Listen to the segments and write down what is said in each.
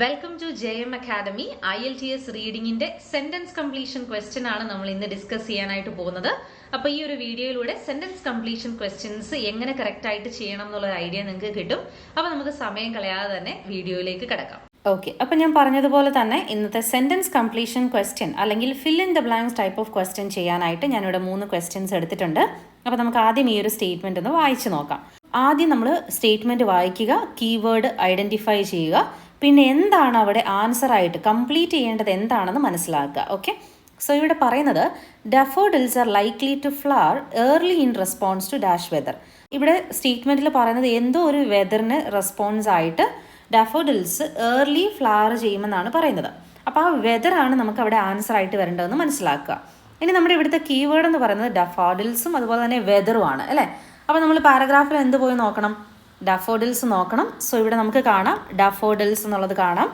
Welcome to J M Academy IELTS റീഡിംഗിന്റെ sentence completion question ആണ് നമ്മൾ ഇന്ന് ഡിസ്കസ് ചെയ്യാനായിട്ട് പോകുന്നത്. അപ്പൊ ഈ ഒരു വീഡിയോയിലൂടെ സെന്റൻസ് കംപ്ലീഷൻ ക്വസ്റ്റ്യൻസ് എങ്ങനെ കറക്റ്റ് ആയിട്ട് ചെയ്യണം എന്നുള്ള ഐഡിയ നിങ്ങൾക്ക് കിട്ടും. അപ്പൊ നമുക്ക് സമയം കളയാതെ തന്നെ വീഡിയോയിലേക്ക് കിടക്കാം. ഓക്കെ അപ്പം ഞാൻ പറഞ്ഞതുപോലെ തന്നെ ഇന്നത്തെ സെന്റൻസ് കംപ്ലീഷൻ ക്വസ്റ്റ്യൻ അല്ലെങ്കിൽ fill in the blanks type of question ചെയ്യാനായിട്ട് ഞാനിവിടെ മൂന്ന് ക്വസ്റ്റ്യൻസ് എടുത്തിട്ടുണ്ട്. അപ്പോൾ നമുക്ക് ആദ്യം ഈ ഒരു സ്റ്റേറ്റ്മെന്റ് ഒന്ന് വായിച്ചു നോക്കാം. ആദ്യം നമ്മൾ സ്റ്റേറ്റ്മെന്റ് വായിക്കുക കീവേഡ് ഐഡന്റിഫൈ ചെയ്യുക. പിന്നെ എന്താണ് അവിടെ ആൻസർ ആയിട്ട് കംപ്ലീറ്റ് ചെയ്യേണ്ടത് എന്താണെന്ന് മനസ്സിലാക്കുക. ഓക്കെ സോ ഇവിടെ പറയുന്നത് daffodils are likely to flower early in response to dash weather ഇവിടെ സ്റ്റേറ്റ്മെന്റിൽ പറയുന്നത് എന്തോ ഒരു വെതറിന് റെസ്പോൺസ് ആയിട്ട് ഡഫോഡിൽസ് ഏർലി ഫ്ലവർ ചെയ്യുമെന്നാണ് പറയുന്നത്. അപ്പോൾ ആ വെതറാണ് നമുക്ക് അവിടെ ആൻസർ ആയിട്ട് വരേണ്ടതെന്ന് മനസ്സിലാക്കുക. ഇനി നമ്മുടെ ഇവിടുത്തെ കീവേഡ് എന്ന് പറയുന്നത് ഡഫോഡിൽസും അതുപോലെ തന്നെ വെതറുമാണ് അല്ലേ? അപ്പോൾ നമ്മൾ പാരഗ്രാഫിൽ എന്ത് പോയി നോക്കണം? ഡഫോഡിൽസ് നോക്കണം. സോ ഇവിടെ നമുക്ക് കാണാം. ഡഫോഡിൽസ് എന്നുള്ളത് കാണാം.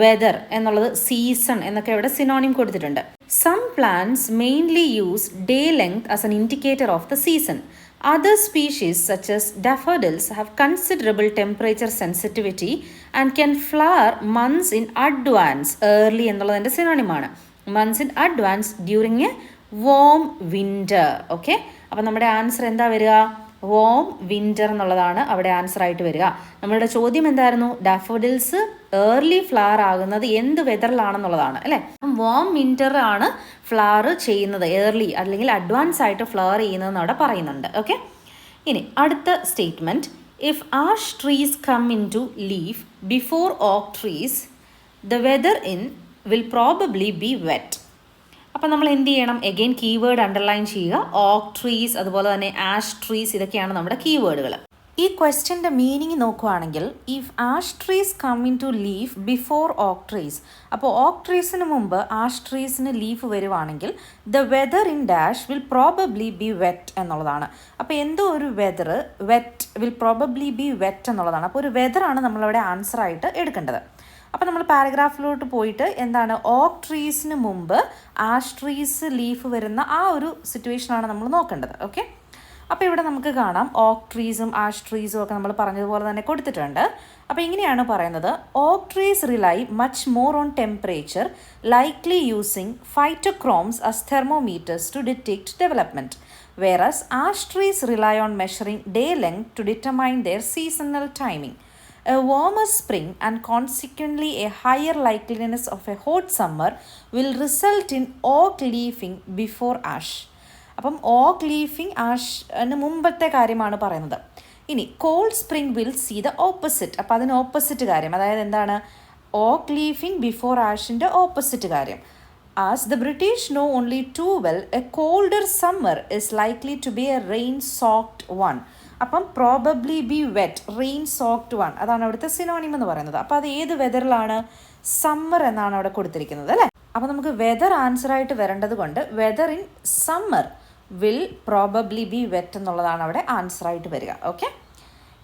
വെതർ എന്നുള്ളത് സീസൺ എന്നൊക്കെ ഇവിടെ സിനോണിം കൊടുത്തിട്ടുണ്ട്. Some plants mainly use day length as an indicator of the season Other species, such as daffodils, have considerable temperature sensitivity and can flower months in advance. Early എന്നുള്ളതിന്റെ സിനോണിമാണ് months in advance during a warm winter okay അപ്പം നമ്മുടെ answer എന്താ വരിക? Warm winter എന്നുള്ളതാണ് അവിടെ answer ആയിട്ട് വരിക. നമ്മളുടെ ചോദ്യം എന്തായിരുന്നു? ഡാഫോഡിൽസ് ഏർലി ഫ്ലവർ ആകുന്നത് എന്ത് വെതറിലാണെന്നുള്ളതാണ് അല്ലേ? വോം വിന്റർ ആണ് ഫ്ലവർ ചെയ്യുന്നത് ഏർലി അല്ലെങ്കിൽ അഡ്വാൻസ് ആയിട്ട് ഫ്ലവർ ചെയ്യുന്നതെന്ന് അവിടെ പറയുന്നുണ്ട് ഓക്കെ ഇനി അടുത്ത statement if ash trees come in to leaf before oak trees the weather in will probably be wet അപ്പം നമ്മൾ എന്ത് ചെയ്യണം? എഗെയിൻ കീവേഡ് അണ്ടർലൈൻ ചെയ്യുക. ഓക്ക് ട്രീസ് അതുപോലെ തന്നെ ആഷ് ട്രീസ് ഇതൊക്കെയാണ് നമ്മുടെ കീവേഡുകൾ ഈ ക്വസ്റ്റ്യന്റെ മീനിങ് നോക്കുവാണെങ്കിൽ if ash trees come in to leaf before oak trees അപ്പോൾ ഓക്ക് ട്രീസിന് മുമ്പ് ആഷ് ട്രീസിന് ലീഫ് വരുവാണെങ്കിൽ the weather in dash will probably be wet എന്നുള്ളതാണ്. അപ്പോൾ എന്തോ ഒരു weather wet will probably be wet എന്നുള്ളതാണ്. അപ്പോൾ ഒരു വെതറാണ് നമ്മളവിടെ ആൻസർ ആയിട്ട് എടുക്കേണ്ടത്. അപ്പോൾ നമ്മൾ പാരഗ്രാഫിലോട്ട് പോയിട്ട് എന്താണ് ഓക്ക് ട്രീസിന് മുമ്പ് ആഷ് ട്രീസ് ലീഫ് വരുന്ന ആ ഒരു സിറ്റുവേഷനാണ് നമ്മൾ നോക്കേണ്ടത് ഓക്കെ അപ്പോൾ ഇവിടെ നമുക്ക് കാണാം ഓക്ക് ട്രീസും ആഷ് ട്രീസും ഒക്കെ നമ്മൾ പറഞ്ഞതുപോലെ തന്നെ കൊടുത്തിട്ടുണ്ട്. അപ്പോൾ ഇങ്ങനെയാണ് പറയുന്നത് oak trees rely much more on temperature likely using phytochromes as thermometers to detect development whereas ash trees rely on measuring day length to determine their seasonal timing A warmer spring and consequently a higher likeliness of a hot summer will result in oak leafing before ash. അപ്പം ഓക്ക് ലീഫിംഗ് ആഷിന് മുമ്പത്തെ കാര്യമാണ് പറയുന്നത്. ഇനി cold spring will see the opposite അപ്പം അതിന് opposite കാര്യം അതായത് എന്താണ്? ഓക്ക് ലീഫിംഗ് ബിഫോർ ആഷിന്റെ ഓപ്പോസിറ്റ് കാര്യം. As the British know only too well a colder summer is likely to be a rain soft one അപ്പം probably be wet rain soaked one അതാണ് അവിടുത്തെ സിനോണിം എന്ന് പറയുന്നത്. അപ്പോൾ അത് ഏത് വെതറിലാണ് സമ്മർ എന്നാണ് അവിടെ കൊടുത്തിരിക്കുന്നത് അല്ലേ? അപ്പോൾ നമുക്ക് വെതർ ആൻസർ ആയിട്ട് വരേണ്ടത് കൊണ്ട് weather in summer will probably be wet എന്നുള്ളതാണ് അവിടെ ആൻസർ ആയിട്ട് വരിക. ഓക്കെ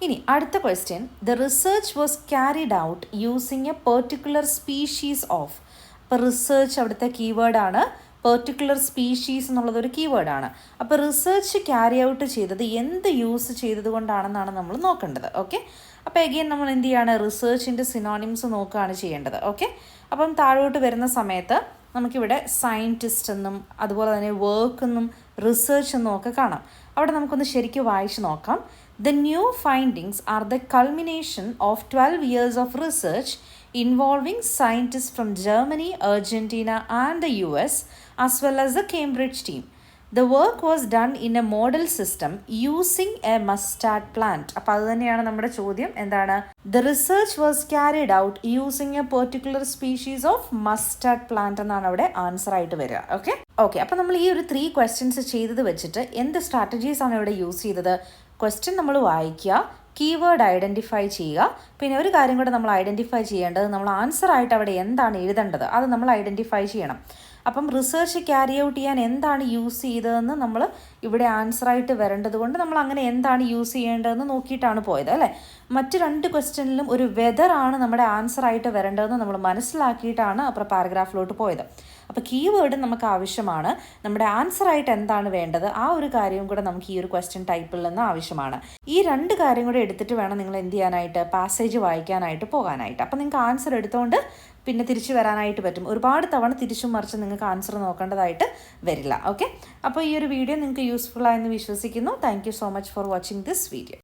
ഇനി അടുത്ത question the research was carried out using a particular species of അപ്പോൾ റിസർച്ച് അവിടുത്തെ കീവേഡാണ് പെർട്ടിക്കുലർ സ്പീഷീസ് എന്നുള്ളത് ഒരു കീവേഡാണ് അപ്പോൾ റിസർച്ച് ക്യാരി ഔട്ട് ചെയ്തത് എന്ത് യൂസ് ചെയ്തത് കൊണ്ടാണെന്നാണ് നമ്മൾ നോക്കേണ്ടത്. ഓക്കെ അപ്പോൾ എഗെയിൻ നമ്മൾ എന്ത് ചെയ്യാണ്? റിസർച്ചിന്റെ സിനോണിംസ് നോക്കുകയാണ് ചെയ്യേണ്ടത്. ഓക്കെ അപ്പം താഴോട്ട് വരുന്ന സമയത്ത് നമുക്കിവിടെ സയന്റിസ്റ്റ് എന്നും അതുപോലെ തന്നെ വർക്ക് എന്നും റിസർച്ച് എന്നും ഒക്കെ കാണാം. അവിടെ നമുക്കൊന്ന് ശരിക്കും വായിച്ച് നോക്കാം. The new findings are the culmination of twelve years of research scientist from Germany Argentina and the U US, as well as the Cambridge team. The work was done in a model system using a mustard plant. അപ്പോൾ അത് തന്നെയാണ് നമ്മുടെ ചോദ്യം. എന്താണ്? The research was carried out using a particular species of mustard plant എന്നാണ് അവിടെ answer ആയിട്ട് വരിക. ഓക്കെ ഓക്കെ അപ്പോൾ നമ്മൾ ഈ ഒരു ത്രീ ക്വസ്റ്റ്യൻസ് ചെയ്തത് വെച്ചിട്ട് എന്ത് സ്ട്രാറ്റജീസ് ആണ് ഇവിടെ യൂസ് ചെയ്തത്? ക്വസ്റ്റ്യൻ നമ്മൾ വായിക്കുക കീവേഡ് ഐഡന്റിഫൈ ചെയ്യുക. പിന്നെ ഒരു കാര്യം കൂടെ നമ്മൾ ഐഡന്റിഫൈ ചെയ്യേണ്ടത് നമ്മൾ ആൻസർ ആയിട്ട് അവിടെ എന്താണ് എഴുതേണ്ടത്? അത് നമ്മൾ ഐഡന്റിഫൈ ചെയ്യണം. അപ്പം റിസർച്ച് ക്യാരി ഔട്ട് ചെയ്യാൻ എന്താണ് യൂസ് ചെയ്തതെന്ന് നമ്മൾ ഇവിടെ ആൻസർ ആയിട്ട് വരേണ്ടത് കൊണ്ട് നമ്മൾ അങ്ങനെ എന്താണ് യൂസ് ചെയ്യേണ്ടതെന്ന് നോക്കിയിട്ടാണ് പോയത് അല്ലേ? മറ്റ് രണ്ട് ക്വസ്റ്റ്യനിലും ഒരു വെതർ ആണ് നമ്മുടെ ആൻസർ ആയിട്ട് വരേണ്ടതെന്ന് നമ്മൾ മനസ്സിലാക്കിയിട്ടാണ് അപ്പുറം പാരഗ്രാഫിലോട്ട് പോയത്. അപ്പോൾ കീവേഡ് നമുക്ക് ആവശ്യമാണ്. നമ്മുടെ ആൻസർ ആയിട്ട് എന്താണ് വേണ്ടത്? ആ ഒരു കാര്യവും കൂടെ നമുക്ക് ഈ ഒരു ക്വസ്റ്റ്യൻ ടൈപ്പിൽ നിന്ന് ആവശ്യമാണ്. ഈ രണ്ട് കാര്യം കൂടെ എടുത്തിട്ട് വേണം നിങ്ങൾ എന്ത് ചെയ്യാനായിട്ട്? പാസേജ് വായിക്കാനായിട്ട് പോകാനായിട്ട്. അപ്പോൾ നിങ്ങൾക്ക് ആൻസർ എടുത്തുകൊണ്ട് പിന്നെ തിരിച്ചു വരാനായിട്ട് പറ്റും. ഒരുപാട് തവണ തിരിച്ചും മറിച്ച് നിങ്ങൾക്ക് ആൻസർ നോക്കേണ്ടതായിട്ട് വരില്ല. ഓക്കെ അപ്പോൾ ഈ ഒരു വീഡിയോ നിങ്ങൾക്ക് യൂസ്ഫുൾ ആയെന്ന് വിശ്വസിക്കുന്നു. Thank so much for watching this video